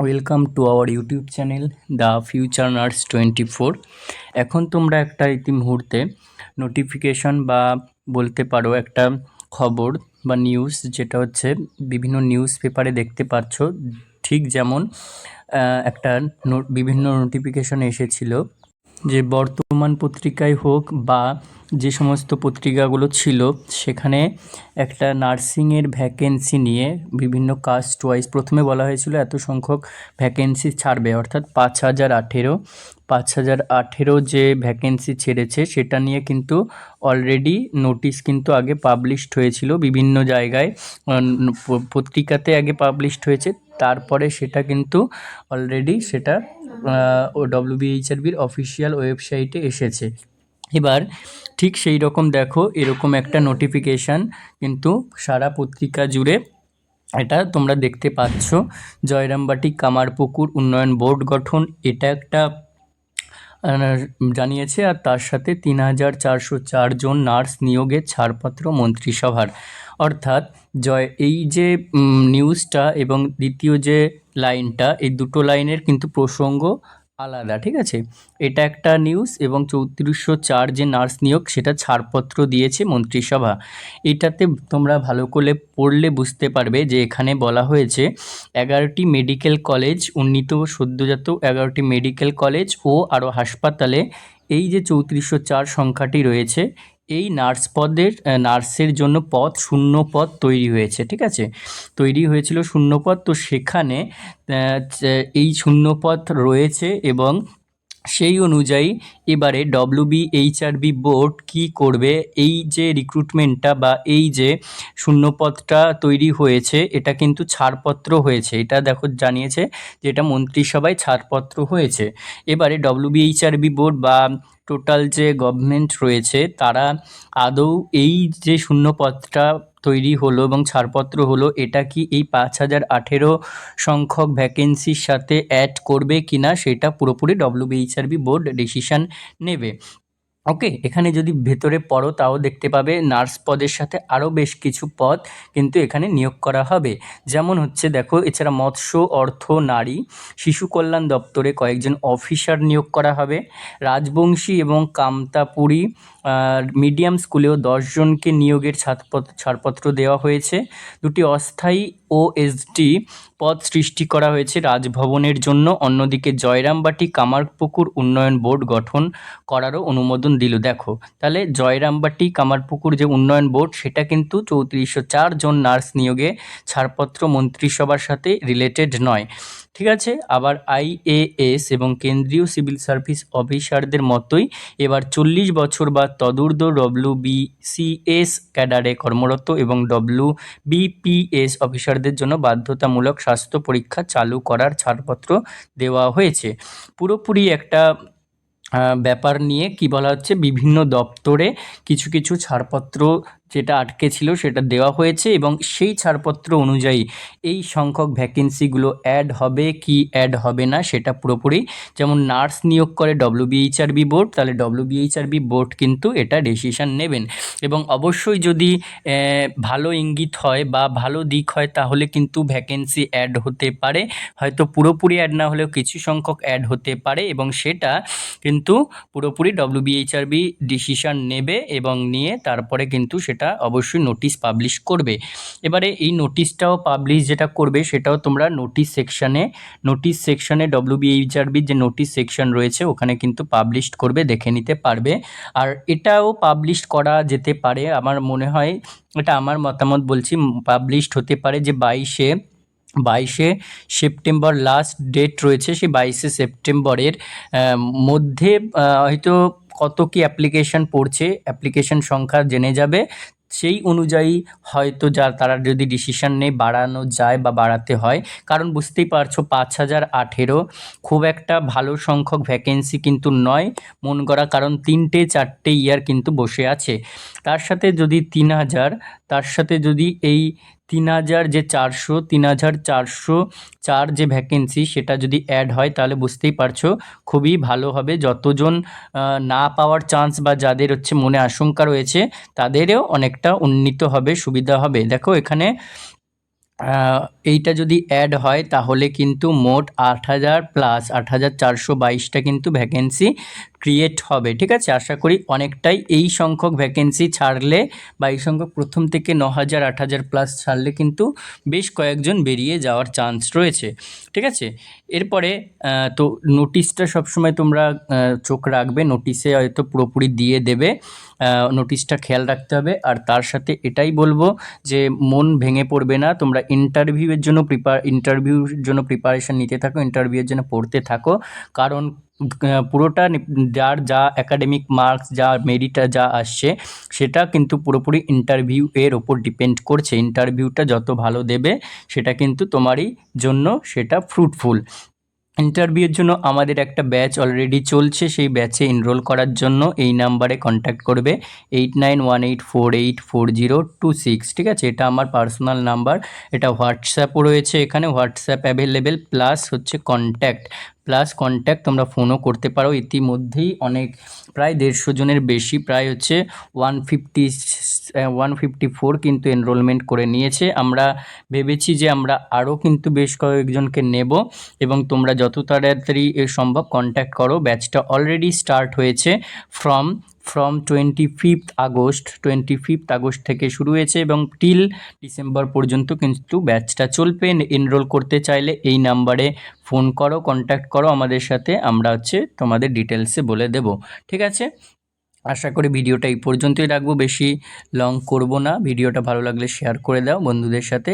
Welcome to our YouTube channel the future nurse twenty four এখন তোমরা একটা ইতি মুহূর্তে নোটিফিকেশন বা বলতে পারো একটা খবর বা নিউজ যেটা হচ্ছে বিভিন্ন নিউজ পেপারে দেখতে পাচ্ছ ঠিক যেমন একটা বিভিন্ন নোটিফিকেশন এসেছিল। যে বর্তমান পত্রিকায় হোক বা যে সমস্ত পত্রিকাগুলো ছিল, সেখানে একটা নার্সিংয়ের ভ্যাকেন্সি নিয়ে বিভিন্ন কাস্ট ওয়াইজ প্রথমে বলা হয়েছিল এত সংখ্যক ভ্যাকেন্সি ছাড়বে। অর্থাৎ পাঁচ হাজার আঠেরো, পাঁচ হাজার আঠেরো যে ভ্যাকেন্সি ছেড়েছে, সেটা নিয়ে কিন্তু অলরেডি নোটিশ কিন্তু আগে পাবলিশড হয়েছিল বিভিন্ন জায়গায়। পত্রিকাতে আগে পাবলিশড হয়েছে, তারপরে সেটা কিন্তু অলরেডি সেটা ডব্লিউবিএইচআরবির অফিসিয়াল ওয়েবসাইটে এসেছে। এবার ঠিক সেই রকম দেখো, এরকম একটা নোটিফিকেশান কিন্তু সারা পত্রিকা জুড়ে এটা তোমরা দেখতে পাচ্ছ। জয়রামবাটি কামারপুকুর উন্নয়ন বোর্ড গঠন, এটা একটা জানিয়েছে, আর তার সাথে তিন হাজার চারশো চারজন নার্স নিয়োগের ছাড়পত্র মন্ত্রিসভার। অর্থাৎ, জয়, এই যে নিউজটা এবং দ্বিতীয় যে লাইনটা, এই দুটো লাইনের কিন্তু প্রসঙ্গ আলাদা। ঠিক আছে? এটা একটা নিউজ এবং চৌত্রিশশো চার যে নার্স নিয়োগ, সেটা ছাড়পত্র দিয়েছে মন্ত্রিসভা। এটাতে তোমরা ভালো করে পড়লে বুঝতে পারবে যে এখানে বলা হয়েছে, এগারোটি মেডিকেল কলেজ উন্নীত সদ্যজাত এগারোটি মেডিকেল কলেজ ও আরও হাসপাতালে এই যে চৌত্রিশশো চার সংখ্যাটি রয়েছে এই নার্স পদের নার্সের জন্য পদ, শূন্য পদ তৈরি হয়েছে, ঠিক আছে? তৈরি হয়েছিল শূন্য পদ, তো সেখানে এই শূন্য পদ রয়েছে এবং সেই অনুযায়ী এবারে ডব্লিউবিএইচআরবি বোর্ড কি করবে? এই যে রিক্রুটমেন্টটা বা এই যে শূন্যপদটা তৈরি হয়েছে, এটা কিন্তু ছাড়পত্র হয়েছে। এটা দেখো জানিয়েছে যে এটা মন্ত্রিসভায় ছাড়পত্র হয়েছে। এবারে ডব্লিউবিএইচআরবি বোর্ড বা টোটাল যে গভর্নমেন্ট রয়েছে, তারা আদৌ এই যে শূন্যপদটা তৈরি হলো এবং ছাড়পত্র হলো, এটা কি এই পাঁচ হাজার আঠেরো সংখ্যক ভ্যাকেন্সির সাথে অ্যাড করবে কি না সেটা পুরোপুরি ডব্লিউবিএইচআরবি বোর্ড ডিসিশন নেবে। ওকে এখানে যদি ভেতরে পড়ো তাও দেখতে পাবে নার্স পদের সাথে আরও বেশ কিছু পদ কিন্তু এখানে নিয়োগ করা হবে। যেমন হচ্ছে দেখো, এছাড়া মৎস্য, অর্থ, নারী, শিশু কল্যাণ দপ্তরে কয়েকজন অফিসার নিয়োগ করা হবে। রাজবংশী এবং কামতাপুরী মিডিয়াম স্কুলেও দশজনকে নিয়োগের ছাড়পত্র ছাড়পত্র দেওয়া হয়েছে। দুটি অস্থায়ী ও এসডি পদ সৃষ্টি করা হয়েছে রাজভবনের জন্য। অন্যদিকে জয়রামবাটি কামারপুকুর উন্নয়ন বোর্ড গঠন করারও অনুমোদন দিল। দেখো, তাহলে জয়রামবাটি কামারপুকুর যে উন্নয়ন বোর্ড, সেটা কিন্তু চৌত্রিশশো জন নার্স নিয়োগে ছাড়পত্র মন্ত্রিসভার সাথে রিলেটেড নয়। ঠিক আছে? আবার আইএএস এবং কেন্দ্রীয় সিভিল সার্ভিস অফিসারদের মতোই এবার চল্লিশ বছর বা তদূর্ধ্ব ডব্লিউ বিসিএস ক্যাডারে কর্মরত এবং ডব্লিউ বিপিএস অফিসারদের জন্য বাধ্যতামূলক স্বাস্থ্য পরীক্ষা চালু করার ছাড়পত্র দেওয়া হয়েছে। পুরোপুরি একটা ব্যাপার নিয়ে কি বলা হচ্ছে, বিভিন্ন দপ্তরে কিছু কিছু ছাড়পত্র যেটা আটকে ছিল সেটা দেওয়া হয়েছে এবং সেই ছাড়পত্র অনুযায়ী এই সংখ্যক ভ্যাকেন্সিগুলো অ্যাড হবে কি অ্যাড হবে না সেটা পুরোপুরি। যেমন নার্স নিয়োগ করে ডব্লিউবিএইচআরবি বোর্ড, তাহলে ডব্লিউবিএইচআরবি বোর্ড কিন্তু এটা ডিসিশান নেবেন। এবং অবশ্যই যদি ভালো ইঙ্গিত হয় বা ভালো দিক হয় তাহলে কিন্তু ভ্যাকেন্সি অ্যাড হতে পারে। হয়তো পুরোপুরি অ্যাড না হলেও কিছু সংখ্যক অ্যাড হতে পারে এবং সেটা কিন্তু পুরোপুরি ডব্লিউবিএইচআরবি ডিসিশন নেবে এবং নিয়ে তারপরে কিন্তু সেটা অবশ্যই নোটিশ পাবলিশ করবে। এবারে এই নোটিশটাও পাবলিশ যেটা করবে, সেটাও তোমরা নোটিশ সেকশানে নোটিশ সেকশানে ডব্লিউবিএইচআরবির যে নোটিশ সেকশন রয়েছে, ওখানে কিন্তু পাবলিশ করবে, দেখে নিতে পারবে। আর এটাও পাবলিশ করা যেতে পারে, আমার মনে হয়, এটা আমার মতামত বলছি পাবলিশড হতে পারে যে বাইশে বাইশে সেপ্টেম্বর লাস্ট ডেট রয়েছে, সেই বাইশে সেপ্টেম্বরের মধ্যে হয়তো কত কি অ্যাপ্লিকেশন পড়ছে অ্যাপ্লিকেশন সংখ্যা জেনে যাবে। সেই অনুযায়ী হয়তো যা তারা যদি ডিসিশন নেয় বাড়ানো যায় বা বাড়াতে হয়। কারণ বুঝতেই পারছ পাঁচ হাজার আঠেরো খুব একটা ভালো সংখ্যক ভ্যাকেন্সি কিন্তু নয়। মন করা কারণ তিনটে চারটে ইয়ার কিন্তু বসে আছে। তার সাথে যদি তিন হাজার, তার সাথে যদি এই তিন হাজার যে চারশো, তিন হাজার চারশো চার যে ভ্যাকেন্সি সেটা যদি অ্যাড হয় তাহলে বুঝতেই পারছ, খুবই ভালো হবে। যতজন না পাওয়ার চান্স বা যাদের হচ্ছে মনে আশঙ্কা রয়েছে, তাদেরও অনেকটা উন্নীত হবে, সুবিধা হবে। দেখো এখানে এইটা যদি অ্যাড হয় তাহলে কিন্তু মোট আট হাজার প্লাস আট হাজার চারশো বাইশটা কিন্তু ভ্যাকেন্সি ক্রিয়েট হবে, ঠিক আছে? আশা করি অনেকটাই এই সংখ্যক ভ্যাকেন্সি ছাড়লে বা এই সংখ্যক প্রথম থেকে ন হাজার, আট হাজার প্লাস ছাড়লে কিন্তু বেশ কয়েকজন বেরিয়ে যাওয়ার চান্স রয়েছে, ঠিক আছে? এরপরে তো নোটিশটা সবসময় তোমরা চোখ রাখবে নোটিশে হয়তো পুরোপুরি দিয়ে দেবে নোটিশটা খেয়াল রাখতে হবে। আর তার সাথে এটাই বলব যে মন ভেঙে পড়বে না, তোমরা ইন্টারভিউয়ের জন্য প্রিপার ইন্টারভিউর জন্য প্রিপারেশন নিতে থাকো ইন্টারভিউয়ের জন্য পড়তে থাকো। কারণ পুরোটা যার যা একাডেমিক মার্কস যা মেরিট যা আসছে, সেটা কিন্তু পুরোপুরি ইন্টারভিউ এর ওপর ডিপেন্ড করছে। ইন্টারভিউটা যত ভালো দেবে, সেটা কিন্তু তোমারই জন্য সেটা ফ্রুটফুল ইন্টারভিউর জন্য আমাদের একটা ব্যাচ অলরেডি চলছে, সেই ব্যাচে এনরোল করার জন্য এই নাম্বারে কন্ট্যাক্ট করবে। Eight nine one eight four eight four zero two six ঠিক আছে? এটা আমার পার্সোনাল নাম্বার এটা হোয়াটসঅ্যাপও রয়েছে এখানে। হোয়াটসঅ্যাপ অ্যাভেলেবেল প্লাস হচ্ছে কন্ট্যাক্ট প্লাস কন্ট্যাক্ট তোমরা ফোনও করতে পারো। ইতিমধ্যেই অনেক, প্রায় দেড়শো জনের বেশি, প্রায় হচ্ছে one fifty one fifty four কিন্তু এনরোলমেন্ট করে নিয়েছে। আমরা ভেবেছি যে আমরা আরও কিন্তু বেশ কয়েকজনকে নেব এবং তোমরা যত তাড়াতাড়ি সম্ভব কন্ট্যাক্ট করো। ব্যাচটা অলরেডি স্টার্ট হয়েছে from from twenty fifth August twenty fifth August থেকে শুরু হয়েছে এবং টিল ডিসেম্বর পর্যন্ত কিন্তু ব্যাচটা চলবে। এনরোল করতে চাইলে এই নাম্বারে ফোন করো কন্ট্যাক্ট করো, আমাদের সাথে আমরা হচ্ছে তোমাদের ডিটেলসে বলে দেব। ঠিক আছে? আশা করি ভিডিওটা এই পর্যন্তই রাখব। বেশি লং করব না। ভিডিওটা ভালো লাগলে শেয়ার করে দাও বন্ধুদের সাথে।